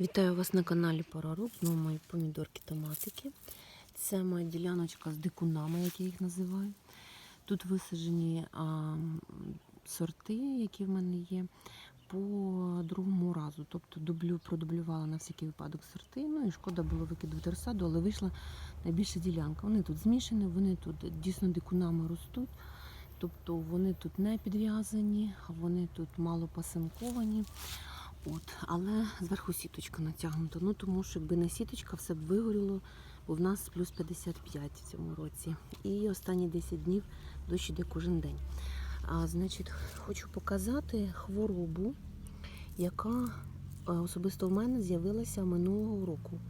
Вітаю вас на каналі Параруб. Знову мої помідорки томатики. Це моя діляночка з дикунами, як я їх називаю. Тут висаджені а, сорти, які в мене є, по другому разу. Тобто дублю, продублювала на всякий випадок сорти. Ну і шкода було викидувати розсаду, але вийшла найбільша ділянка. Вони тут змішані, вони тут дійсно дикунами ростуть. Тобто вони тут не підв'язані, вони тут мало пасинковані. От, але зверху сіточка натягнута. Ну тому що якби не сіточка, все б вигоріло, бо в нас плюс 55 в цьому році. І останні 10 днів дощ іде кожен день. А, значить, хочу показати хворобу, яка е, особисто в мене з'явилася минулого року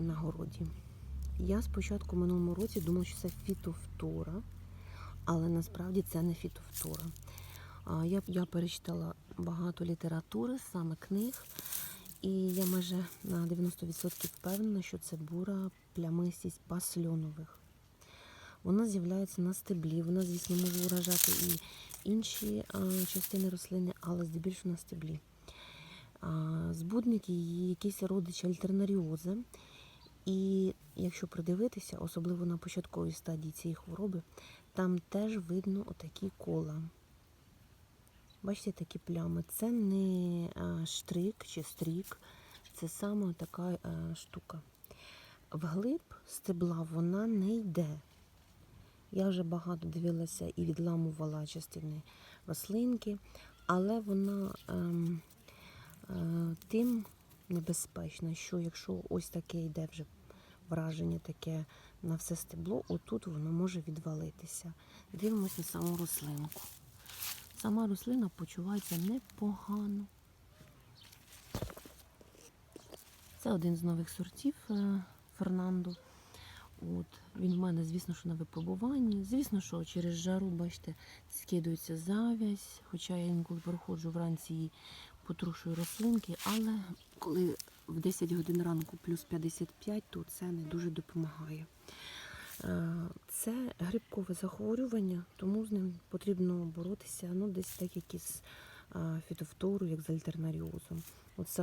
на городі. Я спочатку в минулому році думала, що це фітофтора, але насправді це не фітофтора. Я, я перечитала багато літератури, саме книг, і я майже на 90% впевнена, що це бура плямистість пасльонових. Вона з'являється на стеблі, вона, звісно, може уражати і інші частини рослини, але здебільшого на стеблі. Збудник її якийсь родич альтернаріоза. І якщо придивитися, особливо на початковій стадії цієї хвороби, там теж видно отакі кола. Бачите, такі плями. Це не штрик чи стрік, це саме така штука. Вглиб стебла вона не йде. Я вже багато дивилася і відламувала частини рослинки, але вона ем, е, тим небезпечна, що якщо ось таке йде вже враження таке на все стебло, отут воно може відвалитися. Дивимося на саму рослинку. Сама рослина почувається непогано. Це один з нових сортів е, Фернандо. От. Він в мене, звісно, що на випробуванні. Звісно, що через жару, бачите, скидується завязь, хоча я інколи проходжу вранці і потрушую рослинки, але коли в 10 годин ранку плюс 55, то це не дуже допомагає. Е, Це грибкове захворювання, тому з ним потрібно боротися ну, десь так, як із е, фітофтору, як з альтернаріозом. От саме